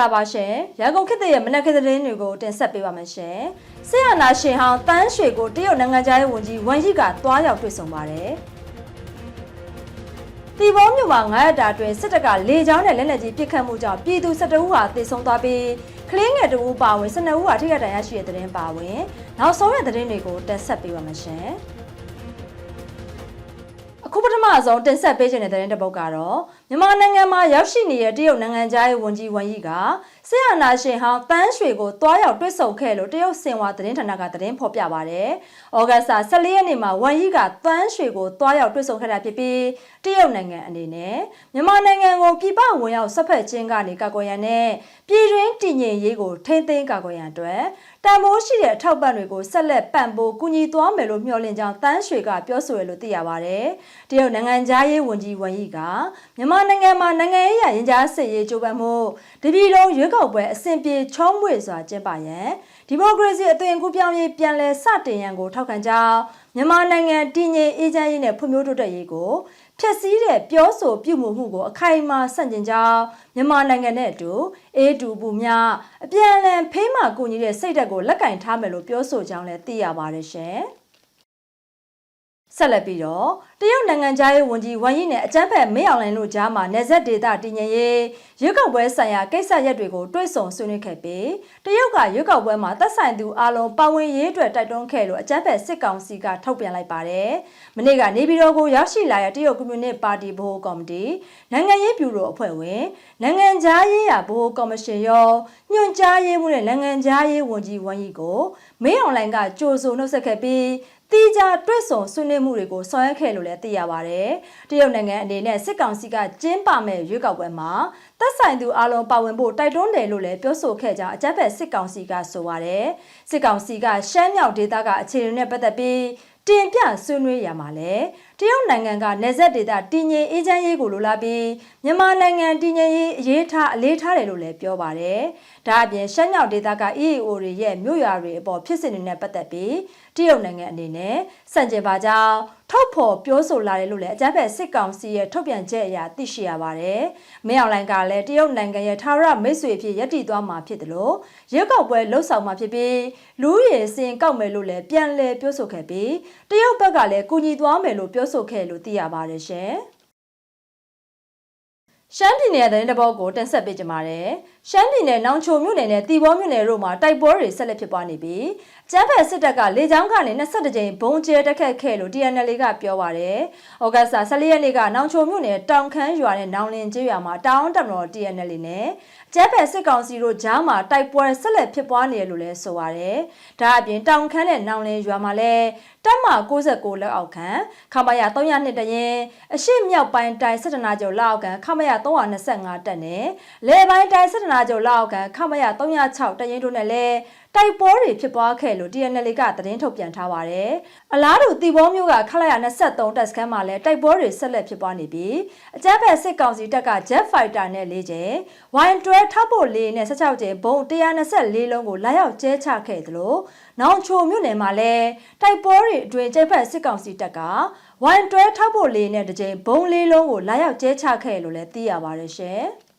္ဂလာပါရှင်ရန်ကုန်ခေတ်သစ်ရဲ့မနက်ခင်းသတင်းတွေကိုတင်ဆက်ပေးပါမယ်ရှင်ဆရာနာရှင်ဟောင်းတန်းရွှေကိုတရုတ်နိုင်ငံသားရေးဝန်ကြီးဝမ်ယီကတွားရောက်တွေ့ဆုံပါတယ်တီဘောမြို့မှာ9ရက်တာအတွင်းစစ်တပ်ကလေကြောင်းနဲ့လက်နက်ကြီးပစ်ခတ်မှုကြောင့်ပြည်သူ12ဦးဟာသေဆုံးသွားပြီးကလေးငယ်2ဦးပါဝင်12ဦးဟာထိခိုက်ဒဏ်ရာရှိတဲ့သတင်းပါဝင်နောက်ဆုံးရသတင်းတွေကိုတင်ဆက်ပေးပါမယ်ရှင် အခုပထမဆုံးတင်ဆက်ပေးခြင်းတဲ့သတင်းတစ်ပုဒ်ကတော့မြန်မာနိုင်ငံမှာရောက်ရှိနေတဲ့တရုတ်နိုင်ငံသားရေးဝန်ကြီးဝမ်ယီက ဆရာနာရှင်ဟောင်းတန်းရွှေကိုတွားရောက်တွေ့ဆုံခဲ့လို့တရုတ်စင်ဝါသတင်းဌာနကသတင်းဖော်ပြပါတယ်။ဩဂတ်စ်14ရက်နေ့မှာဝမ်ယီကတန်းရွှေကိုတွားရောက်တွေ့ဆုံခဲ့တာဖြစ်ပြီးတရုတ်နိုင်ငံအနေနဲ့မြန်မာနိုင်ငံကိုပြည်ပဝင်ရောက်ဆက်ဖက်ခြင်းကနေကာကွယ်ရန်နဲ့ပြည်တွင်းတည်ငြိမ်ရေးကိုထိန်းသိမ်းကာကွယ်ရန်အတွက်တန်ဖိုးရှိတဲ့အထောက်ပံ့တွေကိုဆက်လက်ပံ့ပိုးကူညီသွားမယ်လို့မျှော်လင့်ကြောင်းတန်းရွှေကပြောဆိုရလို့သိရပါတယ်။တရုတ်နိုင်ငံသားရေးဝန်ကြီးဝမ်ယီကမြန်မာနိုင်ငံမှာနိုင်ငံရေးရရင်ကြားစစ်ရေးကြိုးပမ်းမှုတပြည်လုံးရွေးကောက်ပွဲအဆင်ပြေချောမွေ့စွာကျင်းပရန်ဒီမိုကရေစီအသွင်ကူးပြောင်းရေးပြန်လည်စတင်ရန်ကိုထောက်ခံကြောင်းမြန်မာနိုင်ငံတည်ငြိမ်အေးချမ်းရေးနဲ့ဖွံ့ဖြိုးတိုးတက်ရေးကိုဖျက်ဆီးတဲ့ပြောဆိုပြုမှုမှုကိုအခိုင်အမာဆန့်ကျင်ကြောင်းမြန်မာနိုင်ငံနဲ့အတူအေးတူပူမြအပြန်အလှန်ဖေးမှကူညီတဲ့စိတ်ဓာတ်ကိုလက်ကင်ထားမယ်လို့ပြောဆိုကြောင်းလည်းသိရပါတယ်ရှင်။ ဆက်လက်ပြီးတော့တရုတ်နိုင်ငံသားရေးဝန်ကြီးဝမ်ယီနဲ့အကြမ်းဖက်မင်းအောင်လှိုင်တို့ကြားမှာနေဆက်ဒေတာတည်ငြိမ်ရေးရွေးကောက်ပွဲဆိုင်ရာကိစ္စရပ်တွေကိုတွဲဆုံဆွေးနွေးခဲ့ပြီးတရုတ်ကရွေးကောက်ပွဲမှာသက်ဆိုင်သူအလုံးပါဝင်ရေးအတွက်တိုက်တွန်းခဲ့လို့အကြမ်းဖက်စစ်ကောင်စီကထုတ်ပြန်လိုက်ပါတယ်။မနေ့ကနေပြည်တော်ကိုရောက်ရှိလာတဲ့တရုတ်ကွန်မြူနစ်ပါတီဗဟိုကော်မတီနိုင်ငံရေးဗျူရိုအဖွဲ့ဝင်နိုင်ငံသားရေးရာဗဟိုကော်မရှင်ရောညွှန်ကြားရေးမှူးနဲ့နိုင်ငံသားရေးဝန်ကြီးဝမ်ယီကိုမင်းအောင်လှိုင်ကကြိုးဆိုနှုတ်ဆက်ခဲ့ပြီး တီးကြတွတ်ဆုံဆွေးနွေးမှုတွေကိုဆောင်ရွက်ခဲ့လို့လည်းသိရပါတယ်။တရုတ်နိုင်ငံအနေနဲ့စစ်ကောင်စီကကျင်းပမဲ့ရွေးကောက်ပွဲမှာသက်ဆိုင်သူအလုံးပါဝင်ဖို့တိုက်တွန်းတယ်လို့လည်းပြောဆိုခဲ့ကြောင်းအကြမ်းဖက်စစ်ကောင်စီကဆိုပါတယ်။စစ်ကောင်စီကရှမ်းမြောက်ဒေသကအခြေအနေနဲ့ပတ်သက်ပြီး တင်ပြဆွေးနွေးရမှာလဲတရုတ်နိုင်ငံကနေဆက်ဒေတာတည်ငြိမ်အေးချမ်းရေးကိုလိုလားပြီးမြန်မာနိုင်ငံတည်ငြိမ်ရေးအရေးထားအလေးထားတယ်လို့လည်းပြောပါတယ်။ဒါအပြင်ရှမ်းမြောက်ဒေသက EAO တွေရဲ့မြို့ရွာတွေအပေါ်ဖြစ်စဉ်တွေနဲ့ပတ်သက်ပြီးတရုတ်နိုင်ငံအနေနဲ့စံကျင်ပါကြောင်း ထုတ်ဖော်ပြောဆိုလာတယ်လို့လည်းအကြမ်းဖက်စစ်ကောင်စီရဲ့ထုတ်ပြန်ချက်အရသိရှိရပါတယ်။မင်းအောင်လှိုင်ကလည်းတရုတ်နိုင်ငံရဲ့ထာဝရမိတ်ဆွေအဖြစ်ယက်တည်သွားမှာဖြစ်တယ်လို့ရုပ်ောက်ပွဲလှုပ်ဆောင်မှာဖြစ်ပြီးလူရည်စင်ကောက်မယ်လို့လည်းပြန်လည်ပြောဆိုခဲ့ပြီးတရုတ်ဘက်ကလည်းကူညီသွားမယ်လို့ပြောဆိုခဲ့လို့သိရပါတယ်ရှင်။ရှမ်းပြည်နယ်သတင်းတပုတ်ကိုတင်ဆက်ပေးကြပါမယ်။ရှမ်းပြည်နယ်နောင်ချိုမြို့နယ်နဲ့တီဘောမြို့နယ်တို့မှာတိုက်ပွဲတွေဆက်လက်ဖြစ်ပွားနေပြီး ကျန်းဖက်စစ်တပ်ကလေကြောင်းကနေ22ကြိမ်ဘုံကျဲတက်ခတ်ခဲ့လို့ TNL ကပြောပါရယ်။ဩဂတ်စ်14ရက်နေ့ကနောင်ချိုမြို့နယ်တောင်ခမ်းရွာနဲ့နောင်လင်ကျေးရွာမှာတောင်းတမတော် TNL နဲ့ကျန်းဖက်စစ်ကောင်စီတို့ကြားမှာတိုက်ပွဲဆက်လက်ဖြစ်ပွားနေတယ်လို့လည်းဆိုပါရယ်။ဒါအပြင်တောင်ခမ်းနဲ့နောင်လင်ရွာမှာလည်းတပ်မ69လက်အောက်ခံခမရ302တရင်အရှိမြောက်ပိုင်းတိုင်းစစ်တနာကျော်လက်အောက်ခံခမရ325တက်နဲ့လေပိုင်းတိုင်းစစ်တနာကျော်လက်အောက်ခံခမရ306တရင်တို့နဲ့လည်းတိုက်ပွဲတွေဖြစ်ပွားခဲ့လို့ TNL ကသတင်းထုတ်ပြန်ထားပါတယ်။အလားတူတီဘောမျိုးကခလာရ23တပ်စခန်းမှာလည်းတိုက်ပွဲတွေဆက်လက်ဖြစ်ပွားနေပြီးအကြမ်းဖက်စစ်ကောင်စီတပ်က Jet Fighter နဲ့၄ကျင်း Y12 ထောက်ဖို့လေးနဲ့16ကျင်းဘုံ124လုံးကိုလာရောက်ကျဲချခဲ့သလိုနောင်ချိုမြို့နယ်မှာလည်းတိုက်ပွဲတွေအတွင်းကျိတ်ဖက်စစ်ကောင်စီတပ်က Y12 ထောက်ဖို့လေးနဲ့တစ်ကျင်းဘုံလေးလုံးကိုလာရောက်ကျဲချခဲ့လို့လည်းသိရပါတယ်ရှင်။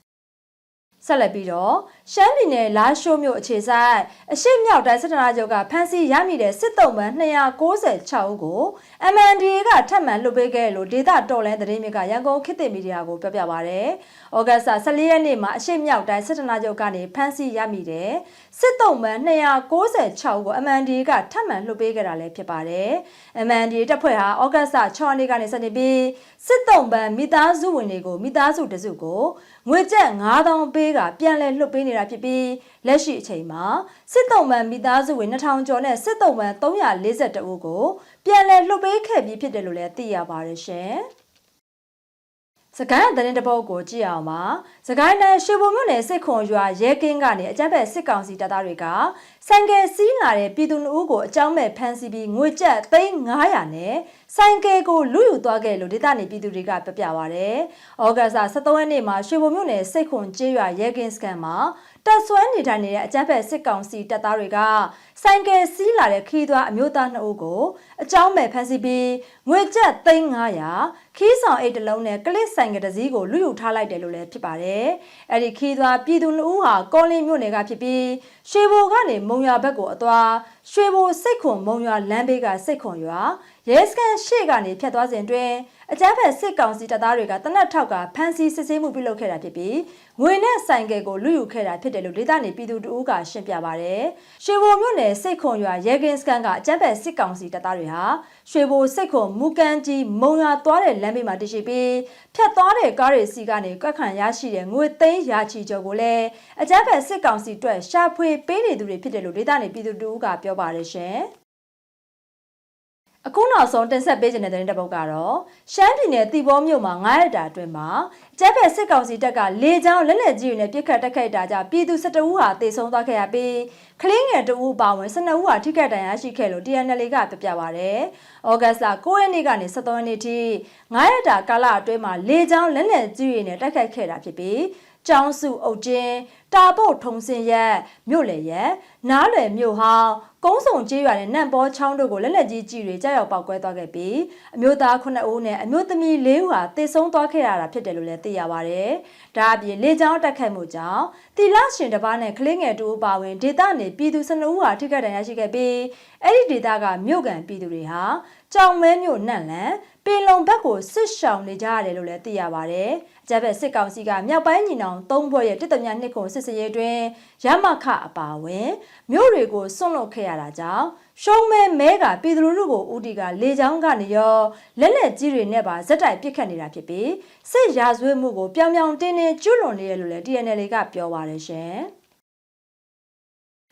ဆက်လက်ပြီးတော့ရှမ်းပြည်နယ်လာရှိုးမြို့အခြေဆိုင်အရှိမြောက်တိုင်းစစ်တပ်ချုပ်ကဖမ်းဆီးရမိတဲ့စစ်တုံးပန်း296ဦးကို MNDA ကထပ်မံလွှတ်ပေးခဲ့လို့ဒေသတော်လဲသတင်းမြစ်ကရန်ကုန်ခေတ်သစ်မီဒီယာကိုပြောပြပါရယ်။ဩဂတ်စ်14ရက်နေ့မှာအရှိမြောက်တိုင်းစစ်တပ်ချုပ်ကနေဖမ်းဆီးရမိတဲ့စစ်တုံးပန်း296ဦးကို MNDA ကထပ်မံလွှတ်ပေးခဲ့တာလည်းဖြစ်ပါတယ်။ MNDA တပ်ဖွဲ့ဟာဩဂတ်စ်6ရက်နေ့ကနေစနေပြီးစစ်တုံးပန်းမိသားစုဝင်တွေကိုမိသားစုတစုကိုငွေကျပ်9000ပေးကပြန်လည်လွှတ်ပေးနေတာဖြစ်ပြီးလက်ရှိအချိန်မှာစစ်တုံးပန်းမိသားစုဝင်2000ကျော်နဲ့စစ်တုံးပန်း342ဦးကိုပြန်လည်လွှတ်ပေးခဲ့ပြီးဖြစ်တယ်လို့လည်းသိရပါတယ်ရှင်။စကိုင်းသတင်းတပုတ်ကိုကြည့်အောင်ပါစကိုင်းတိုင်းရွှေဘုံမြို့နယ်စစ်ခွန်ရွာရဲကင်းကနေအကြမ်းဖက်စစ်ကောင်စီတပ်သားတွေကဆိုင်ကယ်စီးလာတဲ့ပြည်သူနှုတ်ကိုအကြောင်းမဲ့ဖမ်းဆီးပြီးငွေကျပ်3900နဲ့ဆိုင်ကယ်ကိုလူယူသွားခဲ့လို့ဒေသနေပြည်သူတွေကပြပြပါဗျ။ဩဂတ်စ်23ရက်နေ့မှာရွှေဘုံမြို့နယ်စိတ်ခွန်ကျေးရွာရဲကင်းစကန်မှာ တပ်ဆွဲနေထိုင်နေတဲ့အကြမ်းဖက်စစ်ကောင်စီတပ်သားတွေကဆိုင်ကယ်စီးလာတဲ့ခီးသွွားအမျိုးသားနှစ်ဦးကိုအကြောင်းမဲ့ဖမ်းဆီးပြီးငွေကျပ်3900ခီးဆောင်အိတ်တစ်လုံးနဲ့ကလစ်ဆိုင်ကယ်တစ်စီးကိုလူယူထားလိုက်တယ်လို့လည်းဖြစ်ပါတယ်။အဲ့ဒီခီးသွွားပြည်သူနှစ်ဦးဟာကောလင်းမြို့နယ်ကဖြစ်ပြီးရွှေဘိုကနေမုံရွာဘက်ကိုအသွားရွှေဘိုစိတ်ခွန်မုံရွာလမ်းဘေးကစိတ်ခွန်ရွာ ရဲစခန်းရှေ့ကနေဖြတ်သွားစဉ်တွင်အကြမ်းဖက်စစ်ကောင်စီတပ်သားတွေကတနက်ထောက်ကဖမ်းဆီးစစ်ဆေးမှုပြုလုပ်ခဲ့တာဖြစ်ပြီးငွေနဲ့ဆိုင်ကယ်ကိုလူယူခဲ့တာဖြစ်တယ်လို့ဒေသနေပြည်သူတို့ကရှင်းပြပါဗျ။ရွှေဘိုမြို့နယ်စိတ်ခွန်ရွာရဲကင်းစခန်းကအကြမ်းဖက်စစ်ကောင်စီတပ်သားတွေဟာရွှေဘိုစိတ်ခွန်မူကန်ကြီးမုံရွာသွားတဲ့လမ်းဘေးမှာတရှိပြီးဖြတ်သွားတဲ့ကားတွေစီကနေကွက်ခံရရှိတဲ့ငွေသိန်းရာချီကျော်ကိုလည်းအကြမ်းဖက်စစ်ကောင်စီအတွက်ရှာဖွေပေးနေသူတွေဖြစ်တယ်လို့ဒေသနေပြည်သူတို့ကပြောပါတယ်ရှင်။ အခုနောက်ဆုံးတင်ဆက်ပေးခြင်းတဲ့တဲ့တစ်ပုတ်ကတော့ရှမ်းပြည်နယ်တီဘောမြို့မှာ9ရက်တာအတွင်းမှာကျက်ဖက်စစ်ကောင်စီတပ်ကလေကြောင်းလက်နက်ကြီးတွေနဲ့ပစ်ခတ်တိုက်ခိုက်တာကြောင့်ပြည်သူ12ဦးဟာတေဆုံးသွားခဲ့ရပြီးကလင်းငယ်2ဦးပါဝင်12ဦးဟာထိခိုက်ဒဏ်ရာရှိခဲ့လို့ TNL ကပြပြပါဗျ။ဩဂတ်စ်လ9ရက်နေ့ကနေ17ရက်နေ့ထိ9ရက်တာကာလအတွင်းမှာလေကြောင်းလက်နက်ကြီးတွေနဲ့တိုက်ခိုက်ခဲ့တာဖြစ်ပြီးကျောင်းစုအုပ်ချင်းတာဖို့ထုံစင်ရက်မြို့လေရက်နားလွယ်မြို့ဟောင်း ကုန်းစုံကျေးရွာနဲ့နန့်ပေါ်ချောင်းတို့ကိုလက်လက်ကြီးကြီးတွေကြောက်ရောက်ပောက်ကွဲသွားခဲ့ပြီးအမျိုးသား9ဦးနဲ့အမျိုးသမီး4ဦးဟာတေဆုံးသွားခဲ့ရတာဖြစ်တယ်လို့လည်းသိရပါဗျ။ဒါအပြင်လေကြောင်းတက်ခတ်မှုကြောင့်တီလာရှင်တစ်ပါးနဲ့ကလေးငယ်တူဦးပါဝင်ဒေသနေပြည်သူ12ဦးဟာထိခိုက်ဒဏ်ရာရှိခဲ့ပြီးအဲ့ဒီဒေသကမြို့ကန်ပြည်သူတွေဟာ ကြောင်မဲမြို့နန့်လန်ပင်လုံဘက်ကိုစစ်ရှောင်နေကြရတယ်လို့လည်းသိရပါဗျ။အကြမ်းဖက်စစ်ကောင်စီကမြောက်ပိုင်းညီနောင်၃ဘွဲ့ရဲ့တစ်တမြနှစ်ခုစစ်စရေးတွင်ရမခအပါဝင်မြို့တွေကိုစွန့်လွတ်ခဲ့ရတာကြောင့်ရှုံးမဲမဲကပြည်သူလူထုကိုဦးတီကလေချောင်းကနေရောလက်လက်ကြီးတွေနဲ့ပါဇက်တိုက်ပစ်ခတ်နေတာဖြစ်ပြီးစစ်ရာဇဝတ်မှုကိုပြောင်ပြောင်တင်းတင်းကျွလွန်နေရလို့လည်း TNL ကပြောပါတယ်ရှင်